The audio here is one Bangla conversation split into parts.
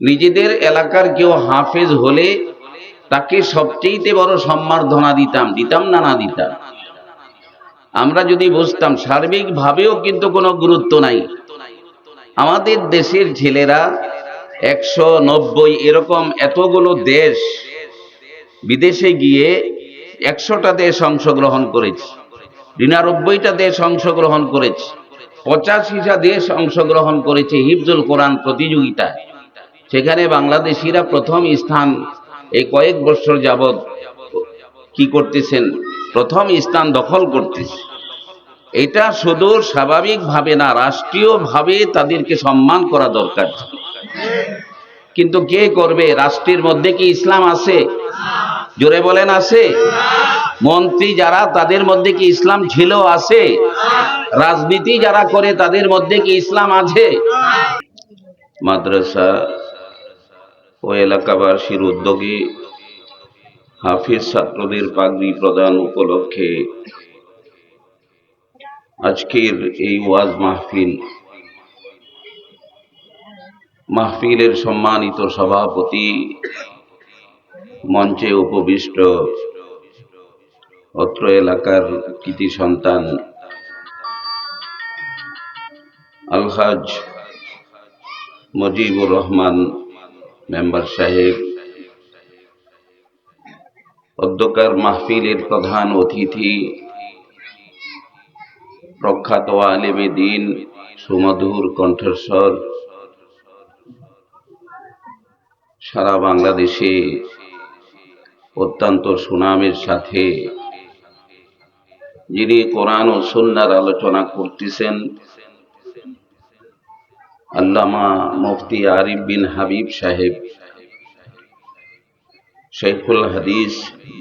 নিজেদের এলাকার কেউ হাফেজ হলে তাকে সবচেয়ে বড় সম্মার্ধনা দিতাম দিতাম না না দিতাম। আমরা যদি বুঝতাম সার্বিক ভাবেও কিন্তু কোনো গুরুত্ব নাই। আমাদের দেশের ছেলেরা একশো নব্বই এরকম এতগুলো দেশ বিদেশে গিয়ে একশোটা দেশ অংশগ্রহণ করেছে, নিরানব্বইটা দেশ অংশগ্রহণ করেছে, পঁচাশিটা দেশ অংশগ্রহণ করেছে হিফজুল কোরআন প্রতিযোগিতায়। সেখানে বাংলাদেশিরা প্রথম স্থান এই কয়েক বছর যাবৎ কি করতেছেন? প্রথম স্থান দখল করতেছে। এটা শুধু স্বাভাবিকভাবে না, রাষ্ট্রীয়ভাবে তাদেরকে সম্মান করা দরকার। কিন্তু কে করবে? রাষ্ট্রের মধ্যে কি ইসলাম আছে? জোরে বলেন, আছে। মন্ত্রী যারা, তাদের মধ্যে কি ইসলাম ছিল, আছে? রাজনীতি যারা করে, তাদের মধ্যে কি ইসলাম আছে? মাদ্রাসা ও এলাকাবাসীর উদ্যোগে হাফিজ ছাত্রদের পাগড়ি প্রদান উপলক্ষে আজকের এই ওয়াজ মাহফিল। মাহফিলের সম্মানিত সভাপতি মঞ্চে উপবিষ্ট অত্র এলাকার কৃতি সন্তান আলহাজ মজিবুর রহমান মেম্বার সাহেব অধ্যকার মাহফিলের প্রধান অতিথি, প্রখ্যাত আলেমে দিন সুমধুর কণ্ঠস্বর, সারা বাংলাদেশে অত্যন্ত সুনামের সাথে যিনি কোরআন ও সন্ন্যার আলোচনা করতেছেন আল্লামা মুফতি আরিফ বিন হাবিব সাহেব। শেখুল হাদিস,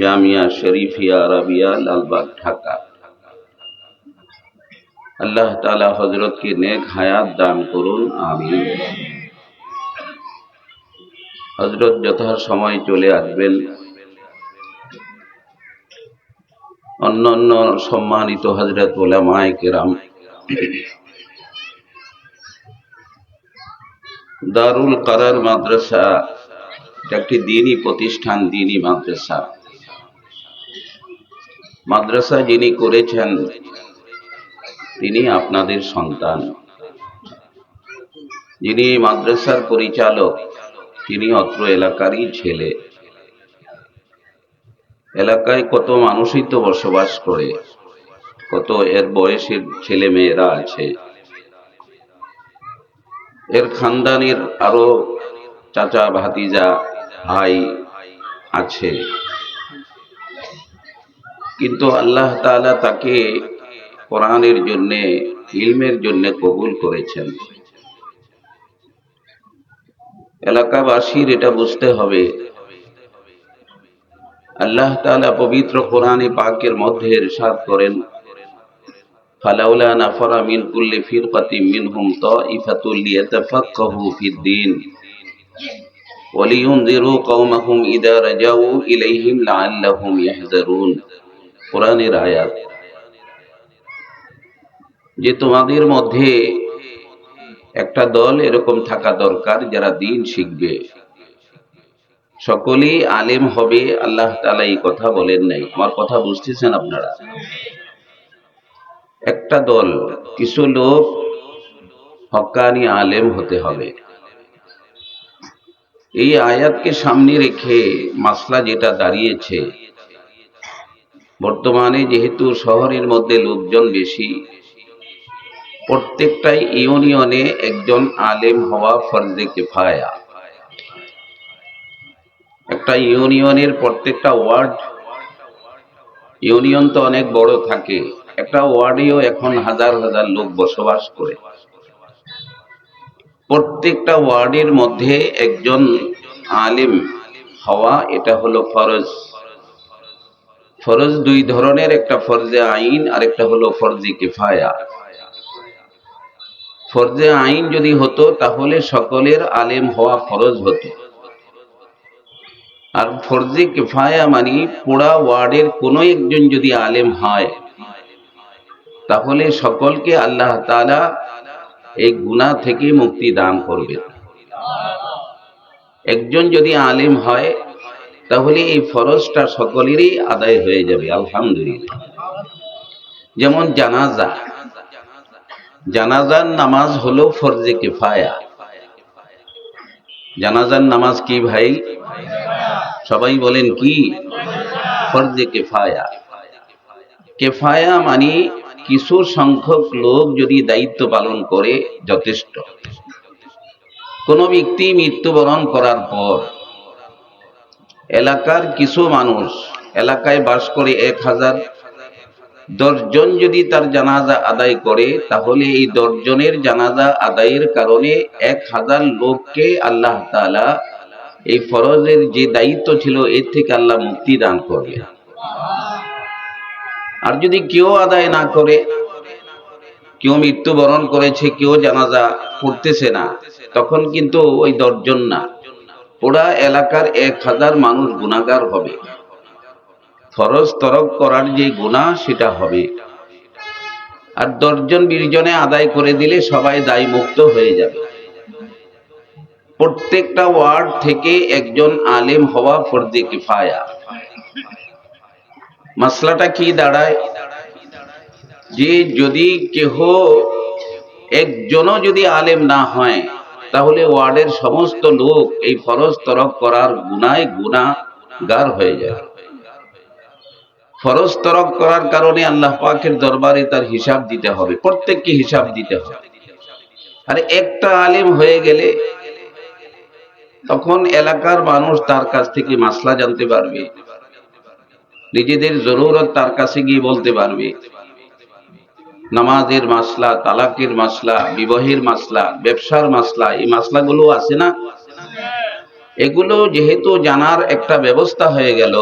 জামিয়া শরীফিয়া আরাবিয়া লালবাগ, ঢাকা। আল্লাহ তালা হজরতকে নেক হায়াত দান করুন আমি হজরত যথা সময় চলে আসবেন। অন্য অন্য সম্মানিত হজরত ওলামায় কেরাম। দারুল কারার মাদ্রাসা একটি দিনই প্রতিষ্ঠান, দিনই মাদ্রাসা। মাদ্রাসা যিনি করেছেন, তিনি আপনাদের সন্তান। যিনি মাদ্রাসার পরিচালক, তিনি অত্র এলাকারই ছেলে। এলাকায় কত মানুষই তো বসবাস করে, কত এর বয়সের ছেলে মেয়েরা আছে। এর খানদানের আরও চাচা, ভাতিজা, ভাই আছে। কিন্তু আল্লাহ তাআলা তাকে কোরআনের জন্যে, ইলমের জন্য কবুল করেছেন। এলাকাবাসীর এটা বুঝতে হবে। আল্লাহ তালা পবিত্র কোরআনে পাকের মধ্যে ইরশাদ করেন। ফালাউলা নাফরা মিন কুল্লি ফিরকাতিন মিনহুম তাইফাতুল লিয়াতাফাক্কাহু কওমাহুম ইযা রাজাউ ইলাইহিম লাআল্লাহুম কোরআনের আয়াত। যে তোমাদের মধ্যে একটা দল এরকম থাকা দরকার যারা দিন শিখবে। সকলেই আলেম হবে, আল্লাহ তালা এই কথা বলেন নাই। আমার কথা বুঝতেছেন আপনারা? একটা দল, কিছু লোক হকানি আলেম হতে হবে। এই আয়াতকে সামনে রেখে মাসলা যেটা দাঁড়িয়েছে, বর্তমানে যেহেতু শহরের মধ্যে লোকজন বেশি, প্রত্যেকটাই ইউনিয়নে একজন আলেম হওয়া ফরজে কেফায়া। একটা ইউনিয়নের প্রত্যেকটা ওয়ার্ড, ইউনিয়ন তো অনেক বড় থাকে একটা ওয়ার্ডেও এখন হাজার হাজার লোক বসবাস করে। প্রত্যেকটা ওয়ার্ডের মধ্যে একজন আলিম হওয়া এটা হলো ফরজ। ফরজ দুই ধরনের, একটা ফরজে আইন আর একটা হলো ফরজে কিফায়া। ফরজে আইন যদি হতো তাহলে সকলের আলেম হওয়া ফরজ হতো। আর ফরজে কিফায়া মানে পুরা ওয়ার্ডের কোনো একজন যদি আলেম হয় তাহলে সকলকে আল্লাহ তাআলা এই গুনাহ থেকে মুক্তি দান করবে। একজন যদি আলিম হয়, তাহলে এই ফরজটা সকলেরই আদায় হয়ে যাবে, আলহামদুলিল্লাহ। যেমন জানাজা। জানাজার নামাজ হলো ফরজে কেফায়া। জানাজার নামাজ কি ভাই? সবাই বলেন কি? ফরজে কেফায়া। কেফায়া মানে কিছু সংখ্যক লোক যদি দায়িত্ব পালন করে, যথেষ্ট। কোন ব্যক্তি মৃত্যুবরণ করার পর এলাকার কিছু মানুষ, এলাকায় বাস করে এক হাজার দশজন যদি তার জানাজা আদায় করে, তাহলে এই দশজনের জানাজা আদায়ের কারণে এক হাজার লোককে আল্লাহ তাআলা এই ফরজের যে দায়িত্ব ছিল, এর থেকে আল্লাহ মুক্তি দান করবে আর যদি কেউ আদায় না করে, কেউ মৃত্যুবরণ করেছে, কেউ জানাজা পড়তেছে না, তখন কিন্তু ওই দশজন না। পুরা এলাকার এক হাজার মানুষ গুণাগার হবে। ফরজ তরক করার যে গুণা সেটা হবে। আর দশজন বিশজনে আদায় করে দিলে সবাই দায় মুক্ত হয়ে যাবে। প্রত্যেকটা ওয়ার্ড থেকে একজন আলেম হওয়া ফর্দে কিফায়া। মাসলাটা কি দাঁড়ায়? যে যদি কেহ একজনও যদি আলেম না হয়, তাহলে ওয়ার্ডের সমস্ত লোক এই ফরজ তরক করার গুনায় গুনাগার হয়ে যায়। ফরজ তরক করার কারণে আল্লাহ পাকের দরবারে তার হিসাব দিতে হবে, প্রত্যেককে হিসাব দিতে হবে। আর একটা আলেম হয়ে গেলে তখন এলাকার মানুষ তার কাছ থেকে মাসলা জানতে পারবে। নিজেদের জরুরত তার কাছে গিয়ে বলতে পারবে। নামাজের মাসলা, তালাকের মাসলা, বিবাহের মাসলা, ব্যবসার মাসলা, এই মাসলাগুলো আছে না? এগুলো যেহেতু জানার একটা ব্যবস্থা হয়ে গেল,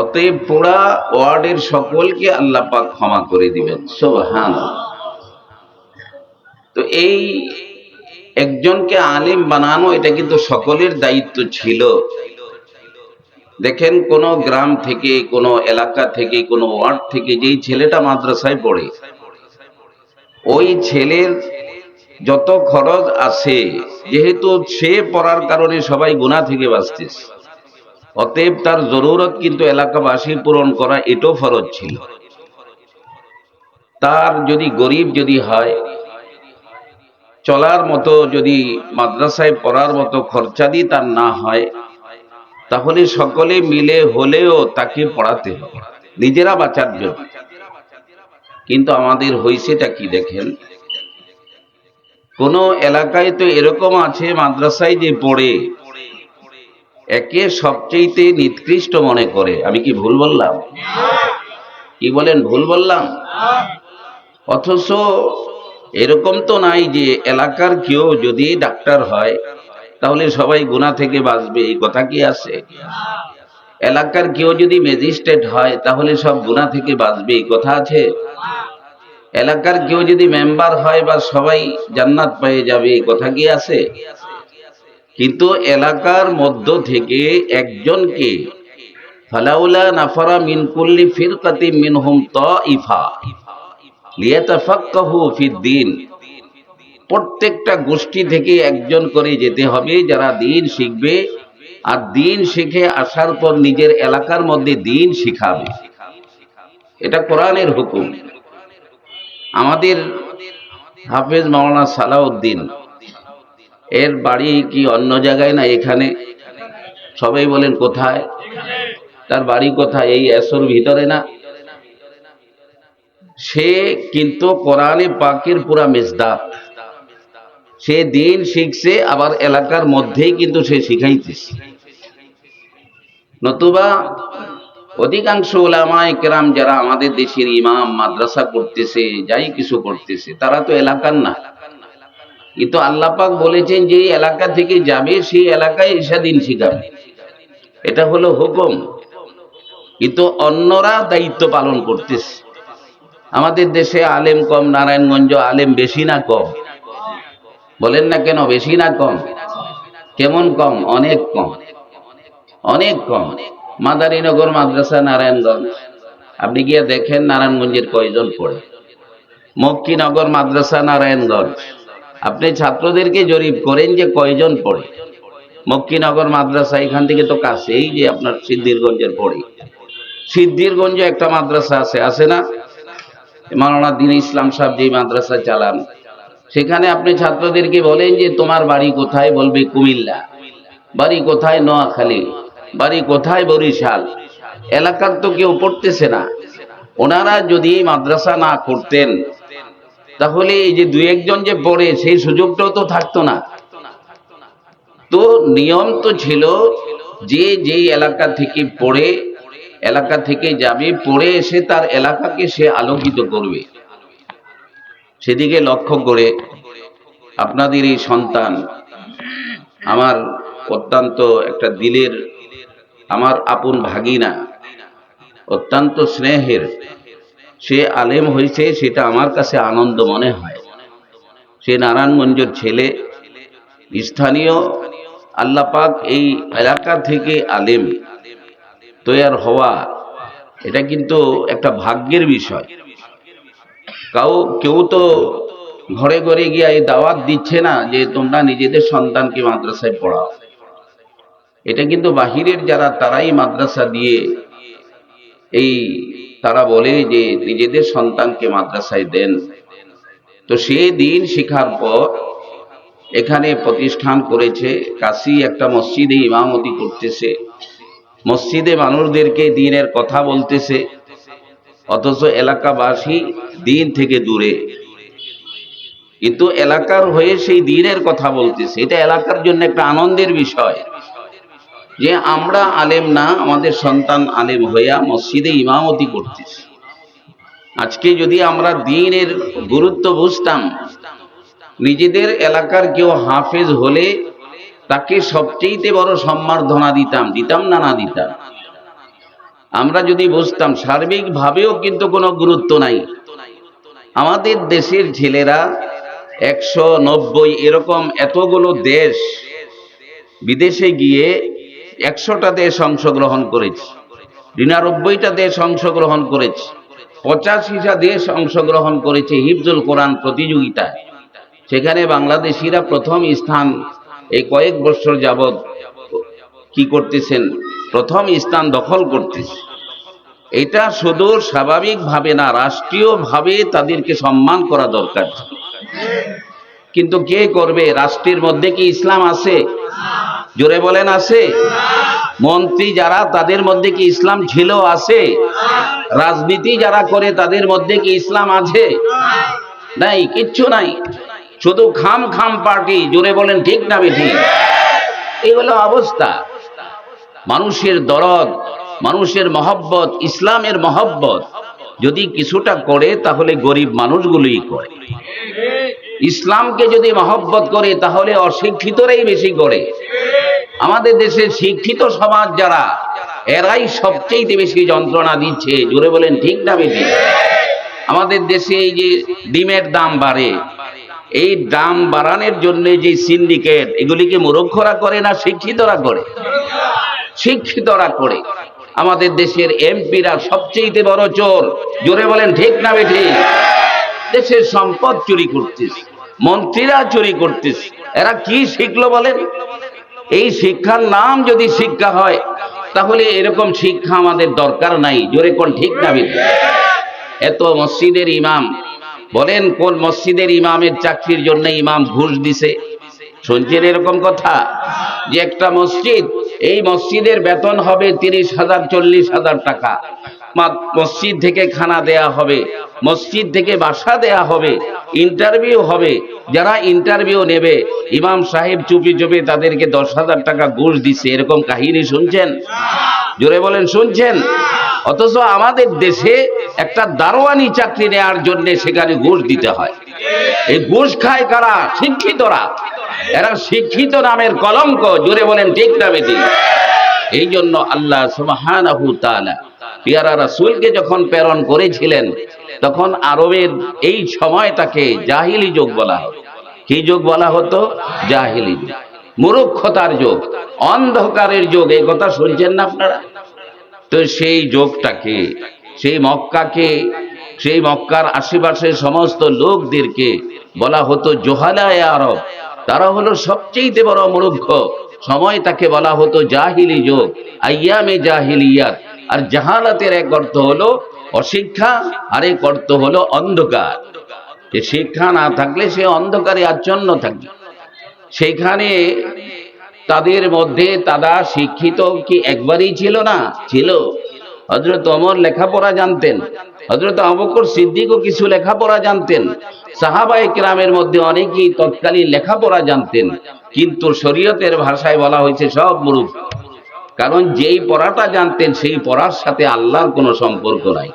অতএব পুরা ওয়ার্ডের সকলকে আল্লাহ পাক ক্ষমা করে দিবেন। সোহান তো এই একজনকে আলিম বানানো, এটা কিন্তু সকলের দায়িত্ব ছিল। দেখেন কোন গ্রাম থেকে, কোন এলাকা থেকে, কোন ওয়ার্ড থেকে যেই ছেলেটা মাদ্রাসায় পড়ে, ওই ছেলের যত খরচ আছে, যেহেতু সে পড়ার কারণে সবাই গুণা থেকে বাঁচতেছে অতএব তার জরুরত কিন্তু এলাকাবাসী পূরণ করা এটাও ফরজ ছিল। তার যদি গরিব যদি হয়, চলার মতো যদি মাদ্রাসায় পড়ার মতো খরচাদি তার না হয় তাহলে সকলে মিলে হলেও তাকে পড়াতে হবে। নিজেরা বাঁচার জন্য। কিন্তু আমাদের হইছেটা কি দেখেন? কোন এলাকায় তো এরকম আছে, মাদ্রাসায় যে পড়ে, একে সবচেয়ে নিকৃষ্ট মনে করে। আমি কি ভুল বললাম? কি বলেন, ভুল বললাম? অথচ এরকম তো নাই যে এলাকার কেউ যদি ডাক্তার হয় তাহলে সবাই গুণা থেকে বাঁচবে, এই কথা কি আছে? এলাকার কেউ যদি ম্যাজিস্ট্রেট হয়, তাহলে সব গুণা থেকে বাঁচবে, এই কথা আছে? এলাকার কেউ যদি মেম্বার হয় বা সবাই জান্নাত পেয়ে যাবে, এই কথা কি আছে? কিন্তু এলাকার মধ্য থেকে একজনকে, ফালাউলা নাফারা মিন কুল্লি ফিরকাতি মিনহুম তাইফা লিয়াতাফাক্কাহু ফিদ্দিন প্রত্যেকটা গোষ্ঠী থেকে একজন করে যেতে হবে, যারা দিন শিখবে। আর দিন শিখে আসার পর নিজের এলাকার মধ্যে দিন শিখাবে। এটা কোরআনের হুকুম। আমাদের হাফেজ মাওলানা সালাউদ্দিন, এর বাড়ি কি অন্য জায়গায় না এখানে? সবাই বলেন কোথায়? তার বাড়ি কোথায়? এই এসর ভিতরে না? সে কিন্তু কোরআনে পাকের পুরা মেজদাক সে দিন শিখছে, আবার এলাকার মধ্যেই কিন্তু সে শিখাইতেছে নতুবা অধিকাংশ ওলামায় কেরাম যারা আমাদের দেশের ইমাম, মাদ্রাসা করতেছে, যাই কিছু করতেছে, তারা তো এলাকার না। কিন্তু আল্লাপাক বলেছেন যে এলাকা থেকে যাবে সেই এলাকায় এসা দিন শিখাবে। এটা হলো হুকুম। কিন্তু অন্যরা দায়িত্ব পালন করতেছে। আমাদের দেশে আলেম কম, নারায়ণগঞ্জ আলেম বেশি না কম। বলেন না কেন, বেশি না কম? কেমন কম? অনেক কম। অনেক কম। মাদারীনগর মাদ্রাসা, নারায়ণগঞ্জ। আপনি গিয়ে দেখেন নারায়ণগঞ্জের কয়জন পড়ে। মক্কিনগর মাদ্রাসা, নারায়ণগঞ্জ। আপনি ছাত্রদেরকে জরিপ করেন যে কয়জন পড়ে। মক্কিনগর মাদ্রাসা, এখান থেকে তো কাছে এই যে আপনার সিদ্ধিরগঞ্জের পরে সিদ্ধিরগঞ্জে একটা মাদ্রাসা আছে আছে না? মাওলানা দিন ইসলাম সাহেব যে মাদ্রাসা চালান সেখানে আপনি ছাত্রদেরকে বলেন যে, তোমার বাড়ি কোথায়? বলবে, কুমিল্লা। বাড়ি কোথায়? নোয়াখালী। বাড়ি কোথায়? বরিশাল। এলাকার তো কেউ পড়তেছে না। ওনারা যদি মাদ্রাসা না করতেন, তাহলে এই যে দুই একজন যে পড়ে, সেই সুযোগটাও তো থাকতো না। তো নিয়ম তো ছিল, যে যেই এলাকা থেকে পড়ে, এলাকা থেকে যাবে, পড়ে এসে তার এলাকাকে সে আলোকিত করবে। সেদিকে লক্ষ্য করে আপনাদের এই সন্তান আমার অত্যন্ত একটা দিলের, আমার আপন ভাগিনা, অত্যন্ত স্নেহের। সে আলেম হয়েছে, সেটা আমার কাছে আনন্দ মনে হয়। সে নারায়ণগঞ্জের ছেলে, স্থানীয় আল্লাপাক এই এলাকা থেকে আলেম, তৈয়ার হওয়া, এটা কিন্তু একটা ভাগ্যের বিষয়। কাউ কেউ তো ঘরে ঘরে গিয়ে এই দাওয়াত দিচ্ছে না যে তোমরা নিজেদের সন্তানকে মাদ্রাসায় পড়াও। এটা কিন্তু বাহিরের যারা, তারাই মাদ্রাসা দিয়ে এই তারা বলে যে নিজেদের সন্তানকে মাদ্রাসায় দেন। তো সে দিন শিখার পর এখানে প্রতিষ্ঠান করেছে, কাশি একটা মসজিদে ইমামতি করতেছে। মসজিদে মানুষদেরকে দিনের কথা বলতেছে। অথচ এলাকাবাসী দিন থেকে দূরে। কিন্তু এলাকার হয়ে সেই দিনের কথা বলতেছে। এটা এলাকার জন্য একটা আনন্দের বিষয়। যে আমরা আলেম না, আমাদের সন্তান আলেম হইয়া মসজিদে ইমামতি করতেছি। আজকে যদি আমরা দিনের গুরুত্ব বুঝতাম, নিজেদের এলাকার কেউ হাফেজ হলে তাকে সবচেয়ে বড় সম্মার্ধনা দিতাম দিতাম না না দিতাম। আমরা যদি বুঝতাম, সার্বিকভাবেও কিন্তু কোনো গুরুত্ব নাই। আমাদের দেশের ছেলেরা একশো নব্বই এরকম এতগুলো দেশ বিদেশে গিয়ে একশোটা দেশ অংশগ্রহণ করেছে, নিরানব্বইটা দেশ অংশগ্রহণ করেছে, পঁচাশিটা দেশ অংশগ্রহণ করেছে হিফজুল কোরআন প্রতিযোগিতায়। সেখানে বাংলাদেশিরা প্রথম স্থান এই কয়েক বছর যাবৎ কি করতেছেন? প্রথম স্থান দখল করতেছে। এটা শুধু স্বাভাবিকভাবে না, রাষ্ট্রীয়ভাবে তাদেরকে সম্মান করা দরকার। কিন্তু কে করবে? রাষ্ট্রের মধ্যে কি ইসলাম আছে? জোরে বলেন, আছে। মন্ত্রী যারা, তাদের মধ্যে কি ইসলাম ছিল, আছে? রাজনীতি যারা করে, তাদের মধ্যে কি ইসলাম আছে? নাই, কিচ্ছু নাই। শুধু খাম খাম পার্টি, জোরে বলেন, ঠিক না বেঠি এই হলো অবস্থা। মানুষের দরদ, মানুষের মহব্বত, ইসলামের মহব্বত যদি কিছুটা করে, তাহলে গরিব মানুষগুলোই করে। ইসলামকে যদি মহব্বত করে, তাহলে অশিক্ষিতরাই বেশি করে। আমাদের দেশের শিক্ষিত সমাজ যারা, এরাই সবচেয়ে বেশি যন্ত্রণা দিচ্ছে। জোরে বলেন, ঠিক না বেশি? আমাদের দেশে এই যে ডিমের দাম বাড়ে, এই দাম বাড়ানোর জন্য যে সিন্ডিকেট, এগুলিকে মুরক্ষরা করে না শিক্ষিতরা করে? শিক্ষিতরা করে। আমাদের দেশের এমপিরা সবচেয়ে বড় চোর। জোরে বলেন, ঠিক না বেঠি? দেশের সম্পদ চুরি করতেছে মন্ত্রীরা চুরি করতেছে এরা কি শিখলো বলেন? এই শিক্ষার নাম যদি শিক্ষা হয়, তাহলে এরকম শিক্ষা আমাদের দরকার নাই। জোরে কোন ঠিক না বেঠি? এত মসজিদের ইমাম, বলেন কোন মসজিদের ইমামের চাকরির জন্য ইমাম ঘুষ দিছে? শুনছেন এরকম কথা? যে একটা মসজিদ এই মসজিদের বেতন হবে তিরিশ হাজার, চল্লিশ হাজার টাকা। মসজিদ থেকে খানা দেয়া হবে, মসজিদ থেকে বাসা দেয়া হবে ইন্টারভিউ হবে। যারা ইন্টারভিউ নেবে, ইমাম সাহেব চুপি চুপি তাদেরকে দশ হাজার টাকা ঘুষ দিচ্ছে। এরকম কাহিনী শুনছেন? জোরে বলেন, শুনছেন? অথচ আমাদের দেশে একটা দারোয়ানি চাকরি নেওয়ার জন্য সেখানে ঘুষ দিতে হয়। এই ঘুষ খায় কারা? শিক্ষিতরা। এরা শিক্ষিত নামের কলঙ্ক, জোরে বলেন ঠিক না বেটি এই জন্য আল্লাহ সুবহানাহু পিয়ারা রাসূলকে যখন প্রেরণ করেছিলেন, তখন আরবের এই সময়টাকে জাহিলি যুগ বলা হতো। কি যুগ বলা হতো? জাহিলি যুগ। মূর্খতার যুগ, অন্ধকারের যুগ, এই কথা শুনছেন না আপনারা? তো সেই যোগটাকে, সেই মক্কাকে, সেই মক্কার আশেপাশের সমস্ত লোকদেরকে বলা হতো জোহালায় আরব। তারা হলো সবচেয়ে বড় মূর্খ। সময় তাকে বলা হতো জাহিলি যোগ, আইয়ামে জাহিলিয়াত। আর জাহালাতের এক অর্থ হলো অশিক্ষা, আর এক অর্থ হলো অন্ধকার। যে শিক্ষা না থাকলে সে অন্ধকারে আচ্ছন্ন থাকবে। সেখানে তাদের মধ্যে তারা শিক্ষিত কি একবারই ছিল না? ছিল। হজরত অমর লেখাপড়া জানতেন। হজরত আবকর সিদ্দিকও কিছু লেখাপড়া জানতেন। সাহাবাই কিরামের মধ্যে অনেকেই তৎকালীন লেখাপড়া জানতেন। কিন্তু শরীয়তের ভাষায় বলা হয়েছে সব মূর্খ। কারণ যেই পড়াটা জানতেন, সেই পড়ার সাথে আল্লাহর কোনো সম্পর্ক নাই।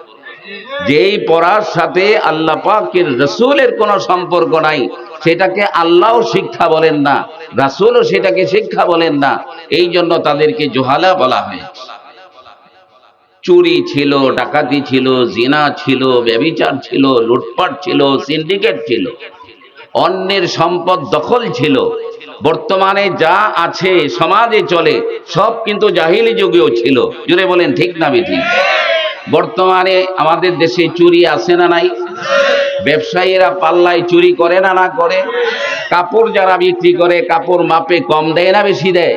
যেই পড়ার সাথে আল্লাহ পাকের রসুলের কোনো সম্পর্ক নাই, সেটাকে আল্লাহও শিক্ষা বলেন না, রাসূলও সেটাকে শিক্ষা বলেন না। এই জন্য তাদেরকে জোহালা বলা হয় চুরি ছিল, ডাকাতি ছিল, জিনা ছিল, ব্যবিচার ছিল, লুটপাট ছিল, সিন্ডিকেট ছিল। অন্যের সম্পদ দখল ছিল। বর্তমানে যা আছে, সমাজে চলে, সব কিন্তু জাহিলি যুগেও ছিল। জুড়ে বলেন, ঠিক না ঠিক বর্তমানে আমাদের দেশে চুরি আছে না নাই? ব্যবসায়ীরা পাল্লায় চুরি করে না না করে? কাপড় যারা বিক্রি করে, কাপড় মাপে কম দেয় না, বেশি দেয়?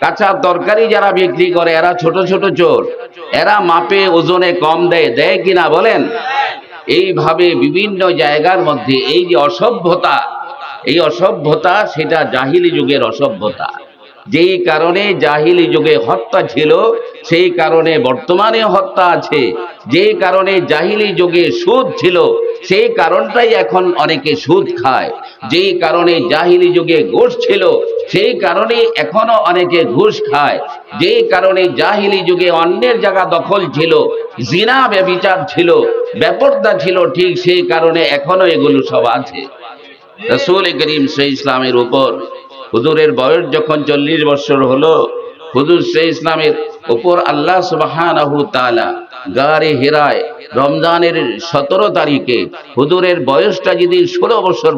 কাঁচা তরকারি যারা বিক্রি করে, এরা ছোট ছোট চোর। এরা মাপে ওজনে কম দেয়। দেয় কিনা বলেন? এইভাবে বিভিন্ন জায়গার মধ্যে এই যে অসভ্যতা, এই অসভ্যতা সেটা জাহিলি যুগের অসভ্যতা। যেই কারণে জাহিলি যুগে হত্যা ছিল, সেই কারণে বর্তমানে হত্যা আছে। যেই কারণে জাহিলি যুগে সুদ ছিল, সেই কারণটাই এখন অনেকে সুদ খায়। যেই কারণে জাহিলি যুগে ঘুষ ছিল সেই কারণে এখনও অনেকে ঘুষ খায়, যেই কারণে জাহিলি যুগে অন্যের জায়গা দখল ছিল, জিনা ব্যবিচার ছিল ব্যাপারটা ছিল, ঠিক সেই কারণে এখনও এগুলো সব আছে। রসুল করিম সে ইসলামের উপর, হুজুরের বয়স যখন চল্লিশ বছর হলো, হুজুর সে ইসলামের উপর আল্লাহ সুবাহানাহু তাআলা গারে হেরায়, রমজানের সতেরো তারিখে হুজুরের বয়সটা যদি ষোলো বছর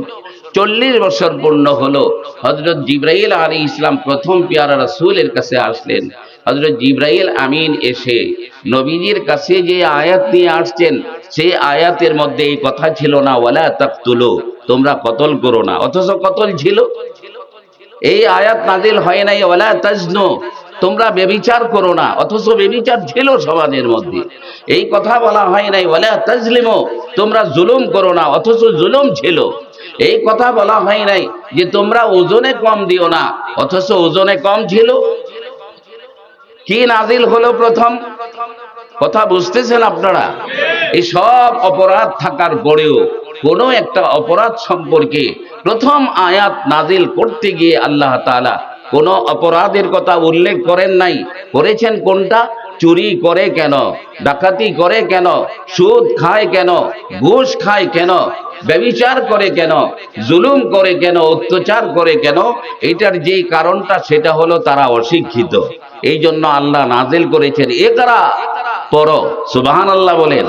চল্লিশ বছর পূর্ণ হলো। হজরত জিব্রাইল আলী ইসলাম প্রথম পেয়ারা রসুলের কাছে আসলেন। হজরত জিব্রাইল আমিন এসে নবীজির কাছে যে আয়াত নিয়ে আসছেন, সেই আয়াতের মধ্যে এই কথা ছিল না, ওয়ালা তাকতুলু তোমরা কতল করো না। অথচ কতল ছিল? এই আয়াত নাজিল হয় নাই, ওয়ালা তাজনু তোমরা বেবিচার করো না। অথচ বেবিচার ছিল সমাজের মধ্যে। এই কথা বলা হয় নাই, ওয়ালা তাজলিমু তোমরা জুলুম করো না। অথচ জুলুম ছিল। এই কথা বলা হয় নাই যে তোমরা ওজনে কম দিও না, অথচ ওজনে কম ছিল। কি নাজিল হলো প্রথম? কথা বুঝতেছেন আপনারা? এই সব অপরাধ থাকার পরেও কোনো একটা অপরাধ সম্পর্কে প্রথম আয়াত নাজিল করতে গিয়ে আল্লাহ তাআলা কোন অপরাধের কথা উল্লেখ করেন নাই। করেছেন কোনটা? চুরি করে কেন? ডাকাতি করে কেন? সুদ খায় কেন? ঘুষ খায় কেন? ব্যবিচার করে কেন? জুলুম করে কেন? অত্যাচার করে কেন? এটার যে কারণটা, সেটা হলো তারা অশিক্ষিত। এই জন্য আল্লাহ নাজেল করেছেন। এ তারা পর সুবাহান আল্লাহ বলেন।